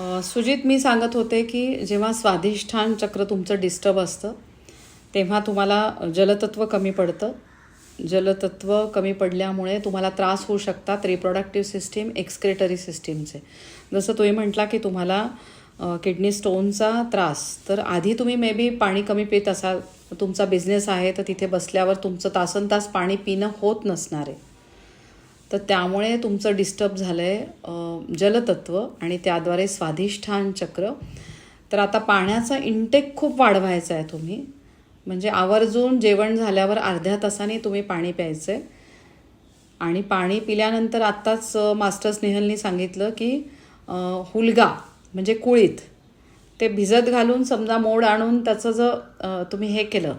सुजित मी सांगत होते की जेव्हा स्वाधिष्ठान चक्र तुमचं डिस्टर्ब असतं तेव्हा तुम्हाला जलतत्व कमी पडतं. जलतत्व कमी पडल्यामुळे तुम्हाला त्रास होऊ शकतात रिप्रोडक्टिव्ह सिस्टीम एक्सक्रेटरी सिस्टीमचे जसं तुम्ही म्हटला की तुम्हाला किडनी स्टोनचा त्रास तर आधी तुम्ही मे बी पाणी कमी पित असाल तुमचा बिझनेस आहे तर तिथे बसल्यावर तुमचं तासन तास पाणी पिणं होत नसणार आहे. तर त्यामुळे तुमचं डिस्टर्ब झालं आहे जलतत्व आणि त्याद्वारे स्वाधिष्ठान चक्र. तर आता पाण्याचा इंटेक खूप वाढवायचा आहे तुम्ही. म्हणजे आवर्जून जेवण झाल्यावर अर्ध्या तासाने तुम्ही पाणी प्यायचं आहे आणि पाणी पिल्यानंतर आत्ताच मास्टर स्नेहलनी सांगितलं की हुलगा म्हणजे कुळीत ते भिजत घालून समजा मोड आणून त्याचं जर तुम्ही हे केलं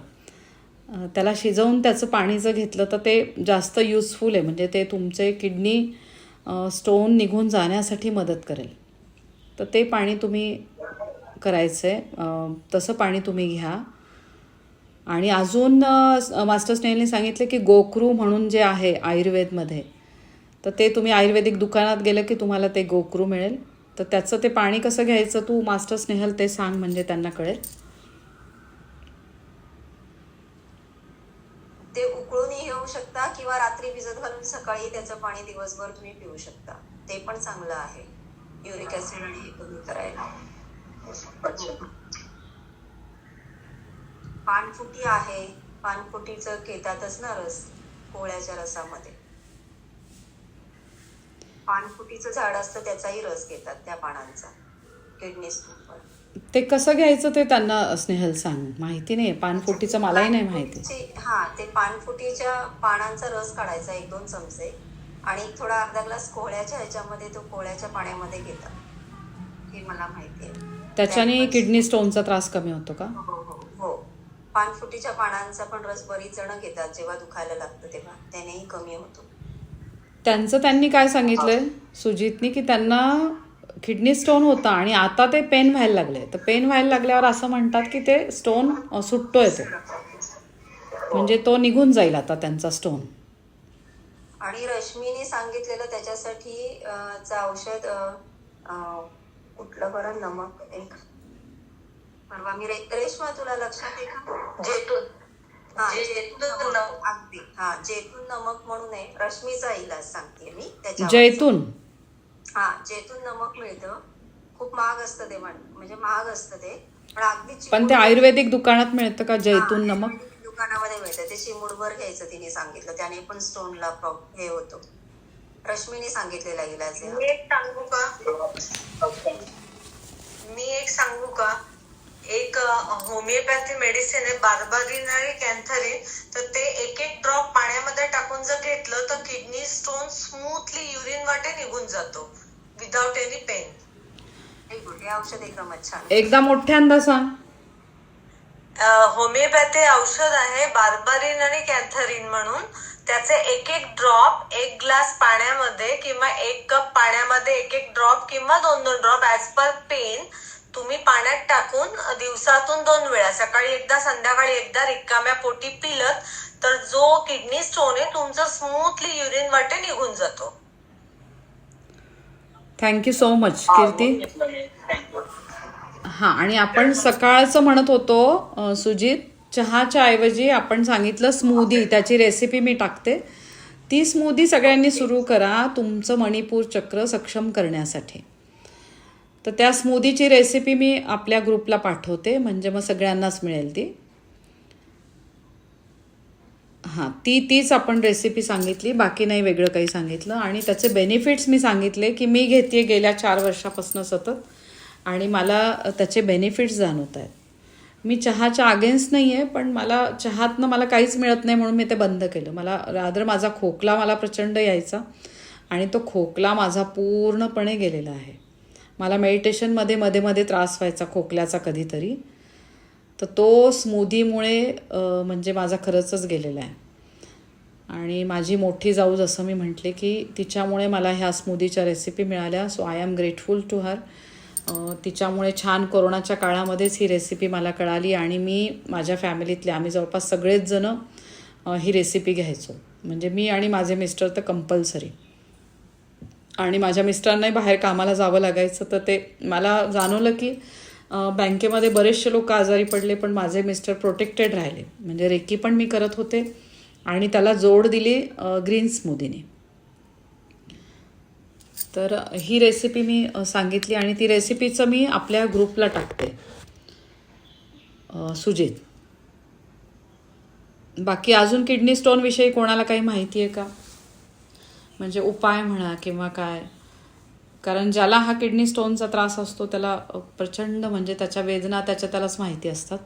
त्याला शिजवून त्याचं पाणी जर घेतलं तर ते जास्त यूजफुल आहे. म्हणजे ते तुमचे किडनी स्टोन निघून जाण्यासाठी मदत करेल. तर ते पाणी तुम्ही करायचं आहे तसं पाणी तुम्ही घ्या. आणि अजून मास्टर स्नेहलने सांगितलं की गोक्रू म्हणून जे आहे आयुर्वेदमध्ये तर ते तुम्ही आयुर्वेदिक दुकानात गेलं की तुम्हाला ते गोक्रू मिळेल. तर त्याचं ते पाणी कसं घ्यायचं तू मास्टर स्नेहल ते सांग म्हणजे त्यांना कळेल ते उकळूनही घेऊ शकता किंवा रात्री भिजत घालून सकाळी त्याचं पाणी दिवसभर तुम्ही पिऊ शकता. ते पण चांगलं आहे. युरिक ऍसिड आणि हे कमी करायला. पानफुटी आहे. पानफुटीचं घेतातच ना रस पोळ्याच्या रसामध्ये. पानफुटीचं झाड असतं त्याचाही रस घेतात त्या पानांचा. किडनी स्टोनवर ते कसं घ्यायचं ते त्यांना स्नेहल सांग. माहिती नाही पानफुटीचं मलाही नाही माहिती. हा ते पानफुटीच्या पानांचा रस काढायचा एक दोन चमचे आणि थोडा अर्धा ग्लास कोहळ्याच्या ह्याच्यामध्ये तो कोहळ्याच्या पाण्यामध्ये घेतात. हे मला माहिती आहे. त्याच्याने किडनी स्टोनचा त्रास कमी होतो का? हो हो हो. पानफुटीच्या पानांचा पण रस बरीच जण घेतात जेव्हा दुखायला लागतं तेव्हा. त्यानेही कमी होतो. त्यांचं त्यांनी काय सांगितलंय? सुजितनी की त्यांना किडनी स्टोन होता आणि आता ते पेन व्हायला लागले. तर पेन व्हायला लागल्यावर असं म्हणतात की ते स्टोन सुटतोय तो. म्हणजे तो निघून जाईल आता त्यांचा स्टोन. आणि रश्मीने सांगितलेलं त्याच्यासाठी औषध कुठलं बरं नमक एक. परवा मी रेश्मा तुला लक्षात आहे का? जेतून. हा जैतून नमक नमक. अगदी. हा जैतून नमक म्हणून आहे. रश्मीचा इलाज सांगते मी त्याच्यावर. जैतून. हा जैतून नमक मिळतं खूप महाग असतं ते म्हण म्हणजे महाग असतं ते. पण अगदी पण ते आयुर्वेदिक दुकानात मिळतं का जैतून नमक? दुकानामध्ये मिळतं. ते चिमूटभर घ्यायचं तिने सांगितलं. त्याने पण स्टोनला हे होतो. रश्मीने सांगितलेला इलाज. मी एक सांगू का? मी एक सांगू का? एक होमिओपॅथी मेडिसिन आहे बार्बारिन आणि कॅन्थरिन. तर ते एक एक ड्रॉप पाण्यामध्ये टाकून जर घेतलं तर किडनी स्टोन स्मूथली युरिन वाटे निघून जातो. Without any pain Very good. हे औषध एकदमच छान. एकदा मोठ्यांदा सांग. होमिओपॅथी औषध आहे बार्बारिन आणि कॅन्थरिन म्हणून. त्याचे एक एक ड्रॉप एक ग्लास पाण्यामध्ये किंवा एक कप पाण्यामध्ये एक एक ड्रॉप किंवा दोन दोन ड्रॉप ऍज पर पेन तुम्ही पाण्यात टाकून दिवसातून दोन वेळा सकाळी एकदा संध्याकाळी एकदा रिकाम्या पोटी पिलत तर जो किडनी स्टोन आहे तुमचं स्मूथली युरिन वाटे निघून जातो. थँक्यू सो मच कीर्ती हां आणि आपण सकाळचं म्हणत होतो सुजित चहाच्या ऐवजी आपण सांगितलं स्मूदी त्याची रेसिपी मी टाकते. ती स्मूदी सगळ्यांनी सुरू करा तुमचं मणिपूर चक्र सक्षम करण्यासाठी. तर त्या स्मूदीची रेसिपी मी आपल्या ग्रुपला पाठवते म्हणजे मग सगळ्यांनाच मिळेल ती. हां ती तीच आपण रेसिपी सांगितली बाकी नाही वेगळं काही सांगितलं. आणि त्याचे बेनिफिट्स मी सांगितले की मी घेते गेल्या चार वर्षापासून सतत आणि मला त्याचे बेनिफिट्स जाणवत आहेत. मी चहाच्या अगेन्स्ट नाही आहे पण मला चहातनं मला काहीच मिळत नाही म्हणून मी ते बंद केलं. मला रादर माझा खोकला मला प्रचंड यायचा आणि तो खोकला माझा पूर्णपणे गेलेला आहे. मला मेडिटेशनमध्ये मध्ये मध्ये त्रास व्हायचा खोकल्याचा कधीतरी. तर तो स्मूदीमुळे म्हणजे माझा खरंचच गेलेला आहे. आणि माझी मोठी जाऊ जसं मी म्हटले की तिच्यामुळे मला ह्या स्मूदीच्या रेसिपी मिळाल्या. So I am grateful to her तिच्यामुळे छान कोरोनाच्या काळामध्येच ही रेसिपी मला कळाली आणि मी माझ्या फॅमिलीतले आम्ही जवळपास सगळेच जणं ही रेसिपी घ्यायचो. म्हणजे मी आणि माझे मिस्टर तर कंपल्सरी आणि माझ्या मिस्टरांनाही बाहेर कामाला जावं लागायचं तर ते मला जाणवलं की बँकेमध्ये बरेचसे लोक आजारी पडले पण माझे मिस्टर प्रोटेक्टेड राहिले. म्हणजे रेकी पण मी करत होते आणि त्याला जोड दिली ग्रीन स्मूदीने तर ही रेसिपी मी सांगितली आणि ती रेसिपीचं मी आपल्या ग्रुपला टाकते. सुजित. बाकी अजून किडनी स्टोनविषयी कोणाला काही माहिती आहे का? म्हणजे उपाय म्हणा किंवा काय? कारण ज्याला हा किडनी स्टोनचा त्रास असतो त्याला प्रचंड म्हणजे त्याच्या वेदना त्याच्या त्यालाच माहिती असतात.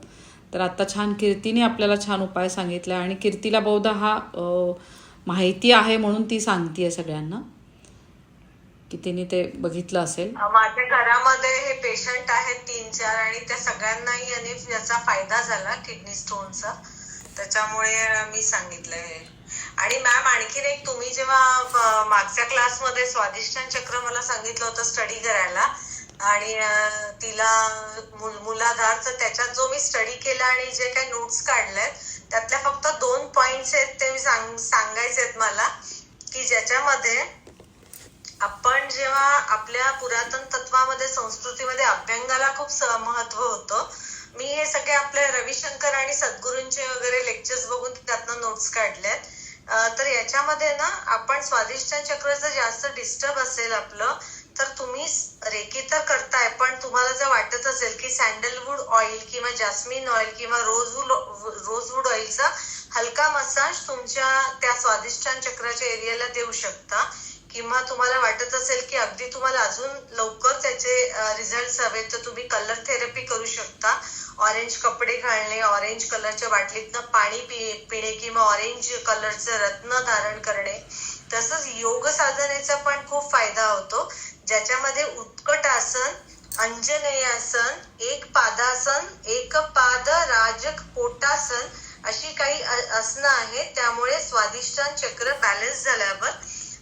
तर आत्ता छान कीर्तीने आपल्याला छान उपाय सांगितला आणि कीर्तीला बहुधा हा माहिती आहे म्हणून ती सांगतीये सगळ्यांना. की तिने ते बघितलं असेल. माझ्या घरामध्ये हे पेशंट आहेत तीन चार आणि त्या सगळ्यांनाही याचा फायदा झाला किडनी स्टोनचा त्याच्यामुळे मी सांगितलं हे. आणि मॅम आणखीन एक तुम्ही जेव्हा मागच्या क्लासमध्ये स्वादिष्ठान चक्र मला सांगितलं होतं स्टडी करायला आणि तिला मुल- मुलाधार तर त्याच्यात जो मी स्टडी केला आणि जे काही नोट्स काढलेत त्यातल्या फक्त दोन पॉइंट्स आहेत ते मी सांग सांगायचे आहेत मला की ज्याच्यामध्ये आपण जेव्हा आपल्या पुरातन तत्वामध्ये संस्कृतीमध्ये अभ्यंगाला खूप महत्त्व होतं मी हे सगळे आपल्या रविशंकर आणि सद्गुरूंचे वगैरे लेक्चर्स बघून त्यातनं नोट्स काढल्यात तर याच्यामध्ये ना आपण स्वादिष्ट चक्र जर जास्त डिस्टर्ब असेल आपलं तर तुम्ही रेकी तर करताय पण तुम्हाला जर वाटत असेल की सँडलवूड ऑइल किंवा जास्मिन ऑइल किंवा रोजवूड रोजवूड ऑइलचा हलका मसाज तुमच्या त्या स्वादिष्ट चक्राच्या एरियाला देऊ शकता. किंवा तुम्हाला वाटत असेल की अगदी तुम्हाला अजून लवकर त्याचे रिझल्ट हवे तर तुम्ही कलर थेरपी करू शकता. ऑरेंज कपडे घालणे ऑरेंज कलरच्या बाटलीतनं पाणी पि पिणे किंवा ऑरेंज कलरचं रत्न धारण करणे. तसंच योग साधनेचा पण खूप फायदा होतो. ज्याच्यामध्ये उत्कट आसन अंजनेय आसन एक पादासन एक पाद राजक पोटासन अशी काही आसनं आहेत. त्यामुळे स्वादिष्टान चक्र बॅलन्स झाल्यावर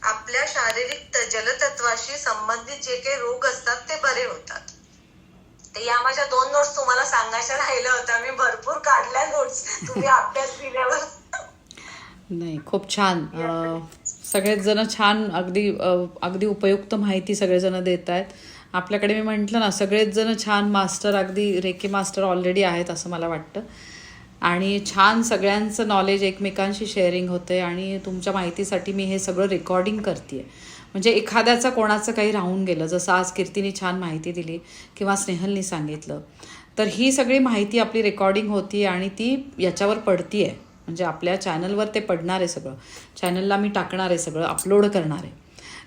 आपल्या शारीरिक जलतत्वाशी संबंधित जे काही रोग असतात ते बरे होतात. या माझ्या दोन नोट्स तुम्हाला सांगायच्या राहिल्या होत्या. मी भरपूर काढल्या नोट्स तुम्ही अभ्यास दिल्यावर. नाही खूप छान. सगळेच जण छान अगदी अगदी उपयुक्त माहिती सगळेजण देत आहेत. आपल्याकडे मी म्हटलं ना सगळेच जण छान मास्टर अगदी रेकी मास्टर ऑलरेडी आहेत असं मला वाटतं. आणि छान सगळ्यांचं नॉलेज एकमेकांशी शेअरिंग होते आणि तुमच्या माहितीसाठी मी हे सगळं रेकॉर्डिंग करते आहे म्हणजे एखाद्याचं कोणाचं काही राहून गेलं जसं आज कीर्तीने छान माहिती दिली किंवा स्नेहलनी सांगितलं तर ही सगळी माहिती आपली रेकॉर्डिंग होती आणि ती याच्यावर पडती आहे म्हणजे आपल्या चॅनलवर ते पडणार आहे सगळं. चॅनलला मी टाकणार आहे सगळं अपलोड करणार. आहे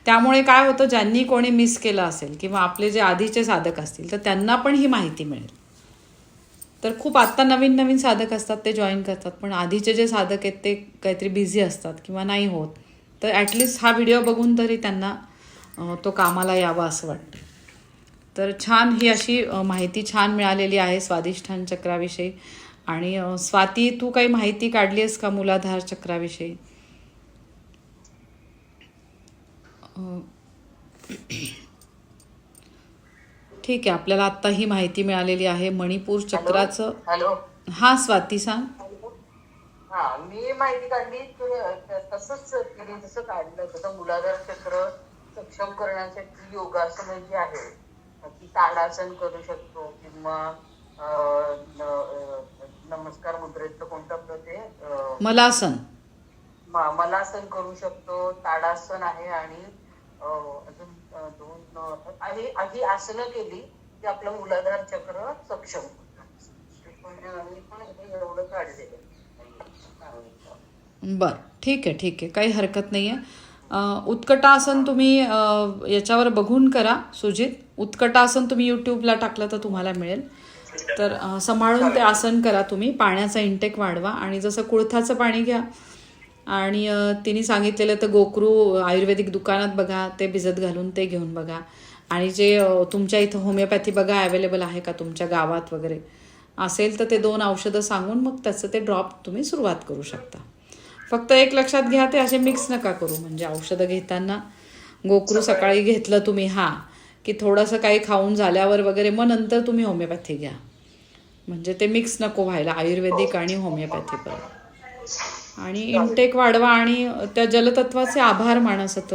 त्यामुळे काय होतं ज्यांनी कोणी मिस केलं असेल किंवा आपले जे आधीचे साधक असतील तर त्यांना पण ही माहिती मिळेल. तर खूप आत्ता नवीन नवीन साधक असतात ते जॉईन करतात. पण आधीचे जे साधक आहेत ते काहीतरी बिझी असतात किंवा नाही होत. तर ॲटलिस्ट हा व्हिडिओ बघून तरी त्यांना तो कामाला यावा असं वाटतं. तर छान ही अशी माहिती छान मिळालेली आहे स्वादिष्ठान चक्राविषयी. आणि स्वाती तू काही माहिती काढली आहेस का मुलाधार चक्राविषयी? ठीक आहे आपल्याला आत्ता ही माहिती मिळालेली आहे. मणिपूर चक्राचं हॅलो? हा स्वाती सांग. हा मी माहिती काढली. तसंच तिने जसं काढलं तसं मुलाधार चक्र सक्षम करण्यासाठी योगासनं जी आहे ती ताडासन करू शकतो किंवा नमस्कार मुद्रेतलं कोणतं आपलं ते मलासन. म- मलासन करू शकतो. ताडासन आहे आणि अजून दोन आधी आसनं केली की आपलं मुलाधार चक्र सक्षम. म्हणजे एवढं काढलेलं बरं ठीक आहे ठीक आहे. काही हरकत नाही आहे. उत्कटासन तुम्ही याच्यावर बघून करा सुजित. उत्कटासन तुम्ही यूट्यूबला टाकलं तर तुम्हाला मिळेल. तर सांभाळून ते आसन करा तुम्ही. पाण्याचा इंटेक वाढवा आणि जसं कुळथाचं पाणी घ्या आणि तिने सांगितलेलं तर गोकरू आयुर्वेदिक दुकानात बघा ते भिजत घालून ते घेऊन बघा. आणि जे तुमच्या इथं होमिओपॅथी बघा अवेलेबल आहे का तुमच्या गावात वगैरे? असेल तर ते दोन औषधं सांगून मग त्याचं ते ड्रॉप तुम्ही सुरुवात करू शकता. फक्त एक लक्षात घ्या ते असे मिक्स नका करू म्हणजे औषधं घेताना. गोकरू सकाळी घेतलं तुम्ही हा की थोडंसं काही खाऊन झाल्यावर वगैरे मग नंतर तुम्ही होमिओपॅथी घ्या. म्हणजे ते मिक्स नको व्हायला आयुर्वेदिक आणि होमिओपॅथी पण. आणि इनटेक वाढवा आणि त्या जलतत्वाचे आभार माना सतत.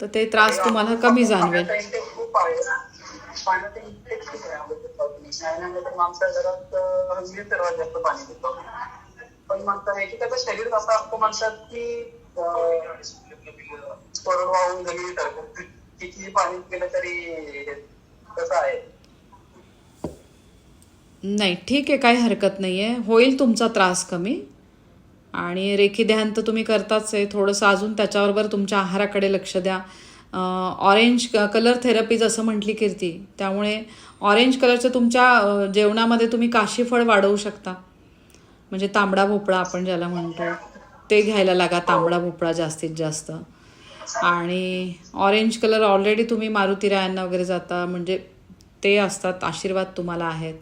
तर ते त्रास तुम्हाला कमी जाणवेल. खूप आहे घरात सर्वात जास्त पाणी पण म्हणतात एकेकाचं शरीर असं असतं म्हणतात की कोरडवाहून किती पाणी पिलं तरी कसं आहे? नाही ठीक आहे काही हरकत नाही आहे होईल तुमचा त्रास कमी. आणि रेखी ध्यान तर तुम्ही करताच आहे. थोडंसं अजून त्याच्याबरोबर तुमच्या आहाराकडे लक्ष द्या. ऑरेंज कलर थेरपी जसं म्हटली कीर्ती. त्यामुळे ऑरेंज कलरचं तुमच्या जेवणामध्ये तुम्ही काशीफळ वाढवू शकता. म्हणजे तांबडा भोपळा आपण ज्याला म्हणतो. ते घ्यायला लागा तांबडा भोपळा जास्तीत जास्त. आणि ऑरेंज कलर ऑलरेडी तुम्ही मारुती रायांना वगैरे जाता. म्हणजे ते असतात आशीर्वाद तुम्हाला आहेत.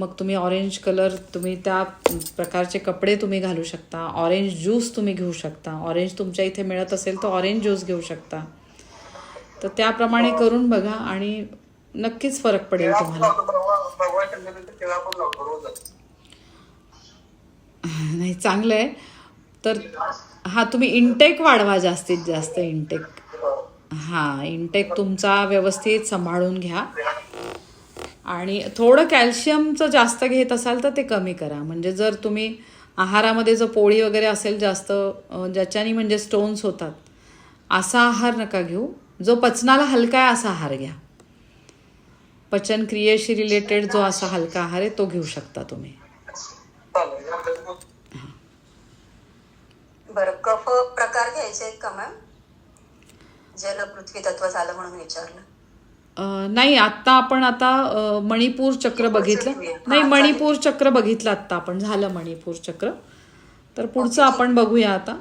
मग तुम्ही ऑरेंज कलर तुम्ही त्या प्रकारचे कपडे तुम्ही घालू शकता. ऑरेंज ज्यूस तुम्ही घेऊ शकता. ऑरेंज तुमच्या इथे मिळत असेल तर ऑरेंज ज्यूस घेऊ शकता. तर त्याप्रमाणे करून बघा आणि नक्कीच फरक पडेल तुम्हाला. नाही चांगलं आहे. तर हा तुम्ही इंटेक वाढवा जास्तीत जास्त इंटेक हां. इंटेक तुमचा व्यवस्थित सांभाळून घ्या. आणि थोडं कॅल्शियमचं जास्त घेत असाल तर ते कमी करा. म्हणजे जर तुम्ही आहारामध्ये जर पोळी वगैरे असेल जास्त ज्याच्यानी म्हणजे स्टोन्स होतात असा आहार नका घेऊ. जो पचनाला हलका आहे असा आहार घ्या. पचन क्रियेशी रिलेटेड जो असा हलका आहार आहे तो घेऊ शकता तुम्ही. बरं कफ प्रकार घ्यायचे का मॅम? जल पृथ्वी तत्व झालं म्हणून विचारलं. नाही आत्ता आपण आता मणिपूर चक्र बघितलं. नाही मणिपूर चक्र बघितलं आत्ता आपण. झालं मणिपूर चक्र. तर पुढचं आपण बघूया आता.